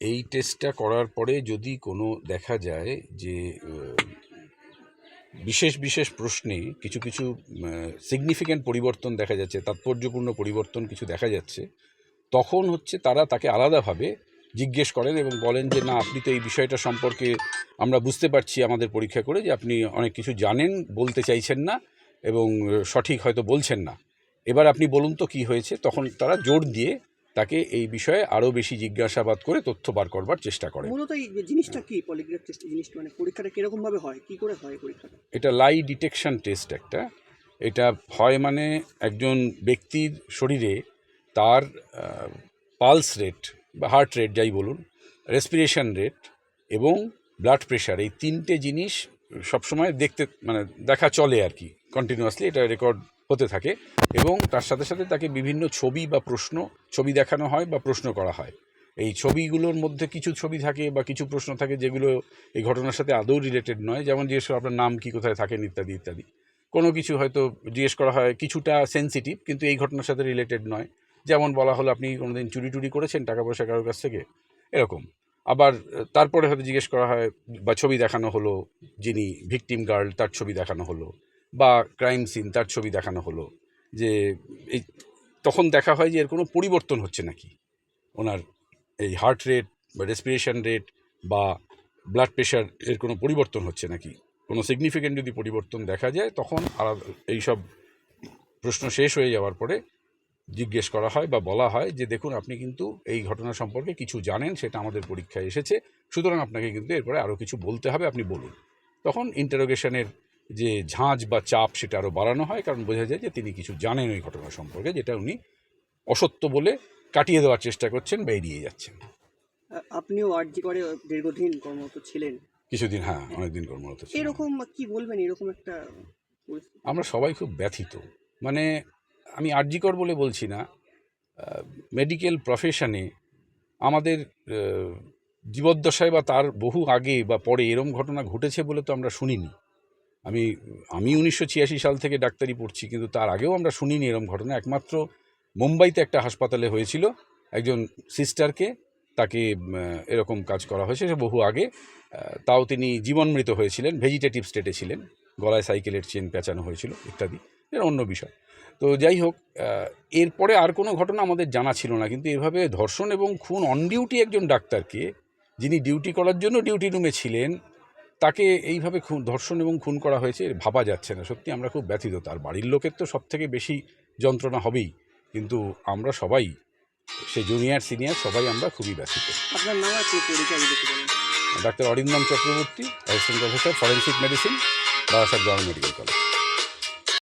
এই টেস্টটা করার পরে যদি কোনো দেখা যায় যে বিশেষ বিশেষ প্রশ্নে কিছু কিছু সিগনিফিক্যান্ট পরিবর্তন দেখা যাচ্ছে, তাৎপর্যপূর্ণ পরিবর্তন কিছু দেখা যাচ্ছে, তখন হচ্ছে তারা তাকে আলাদাভাবে জিজ্ঞেস করেন এবং বলেন যে, না, আপনি তো এই বিষয়টা সম্পর্কে আমরা বুঝতে পারছি আমাদের পরীক্ষা করে যে আপনি অনেক কিছু জানেন, বলতে চাইছেন না এবং সঠিক হয়তো বলছেন না। এবার আপনি বলুন তো কি হয়েছে, তখন তারা জোর দিয়ে তাকে এই বিষয়ে আরও বেশি জিজ্ঞাসাবাদ করে তথ্য বার করবার চেষ্টা করে। মূলত এই জিনিসটা কি পলিগ্রাফ টেস্ট জিনিসটা মানে পরীক্ষাটা কীরকম ভাবে হয়? কি করে হয় পরীক্ষাটা? এটা লাই ডিটেকশন টেস্ট একটা। এটা হয় মানে একজন ব্যক্তির শরীরে তার পালস রেট বা হার্ট রেট যাই বলুন রেসপিরেশন রেট এবং ব্লাড প্রেশার এই তিনটে জিনিস সবসময় দেখতে মানে দেখা চলে আর কি। কন্টিনিউয়াসলি এটা রেকর্ড হতে থাকে এবং তার সাথে সাথে তাকে বিভিন্ন ছবি বা প্রশ্ন, ছবি দেখানো হয় বা প্রশ্ন করা হয়। এই ছবিগুলোর মধ্যে কিছু ছবি থাকে বা কিছু প্রশ্ন থাকে যেগুলো এই ঘটনার সাথে আদৌ রিলেটেড নয়, যেমন জিজ্ঞেস করা আপনার নাম কি, কোথায় থাকেন, ইত্যাদি ইত্যাদি। কোনো কিছু হয়তো জিজ্ঞেস করা হয়, কিছুটা সেন্সিটিভ কিন্তু এই ঘটনার সাথে রিলেটেড নয়। যেমন বলা হলো, আপনি কোনোদিন চুরি টুরি করেছেন টাকা পয়সা কারোর কাছ থেকে? এরকম। আবার তারপরে হয়তো জিজ্ঞেস করা হয়, বা ছবি দেখানো হলো, যিনি ভিকটিম গার্ল তার ছবি দেখানো হলো। বা ক্রাইম সিন তার ছবি দেখানো হলো, যে এই তখন দেখা হয় যে এর কোনো পরিবর্তন হচ্ছে নাকি? ওনার এই হার্ট রেট বা রেসপিরেশন রেট বা ব্লাড প্রেশার এর কোনো পরিবর্তন হচ্ছে নাকি? কোনো সিগনিফিকেন্ট যদি পরিবর্তন দেখা যায়, তখন আলাদা এইসব প্রশ্ন শেষ হয়ে যাওয়ার পরে জিজ্ঞেস করা হয় বা বলা হয় যে, দেখুন, আপনি কিন্তু এই ঘটনা সম্পর্কে কিছু জানেন, সেটা আমাদের পরীক্ষায় এসেছে, সুতরাং আপনাকে কিন্তু এরপরে আরও কিছু বলতে হবে, আপনি বলুন। তখন ইন্টারোগেশনের যে ঝাঁঝ বা চাপ সেটা আরও বাড়ানো হয় কারণ বোঝা যায় যে তিনি কিছু জানেন ওই ঘটনা সম্পর্কে যেটা উনি অসত্য বলে কাটিয়ে দেওয়ার চেষ্টা করছেন বা এড়িয়ে যাচ্ছেন। আপনিও আরজি করে দীর্ঘদিন কর্মরত ছিলেন। কিছুদিন হ্যাঁ অনেকদিন কর্মরত। এরকম কি বলবেন? এরকম একটা আমরা সবাই খুব ব্যথিত। মানে আমি আর্যিকর বলে বলছি না মেডিকেল প্রফেশনে আমাদের জীবদ্দশায় বা তার বহু আগে বা পরে এরম ঘটনা ঘটেছে বলে তো আমরা শুনিনি। আমি আমি উনিশশো ছিয়াশি সাল থেকে ডাক্তারি পড়ছি, কিন্তু তার আগেও আমরা শুনিনি এরম ঘটনা। একমাত্র মুম্বাইতে একটা হাসপাতালে হয়েছিল, একজন সিস্টারকে তাকে এরকম কাজ করা হয়েছে বহু আগে তাও তিনি জীবনমৃত হয়েছিলেন, ভেজিটেটিভ স্টেটে ছিলেন, গলায় সাইকেলের চেন পেঁচানো হয়েছিল, ইত্যাদি এটা অন্য বিষয়। তো যাই হোক এরপরে আর কোনো ঘটনা আমাদের জানা ছিল না, কিন্তু এভাবে ধর্ষণ এবং খুন অন ডিউটি একজন ডাক্তারকে, যিনি ডিউটি করার জন্য ডিউটি রুমে ছিলেন তাকে এইভাবে খুন ধর্ষণ এবং খুন করা হয়েছে এর ভাবা যাচ্ছে না। সত্যি আমরা খুব ব্যথিত। তার বাড়ির লোকের তো সব থেকে বেশি যন্ত্রণা হবেই। কিন্তু আমরা সবাই সে জুনিয়র সিনিয়র সবাই আমরা খুবই ব্যথিত। আপনার নাম। Doctor Arindam Chakraborty assistant professor forensic medicine Barasat government medical college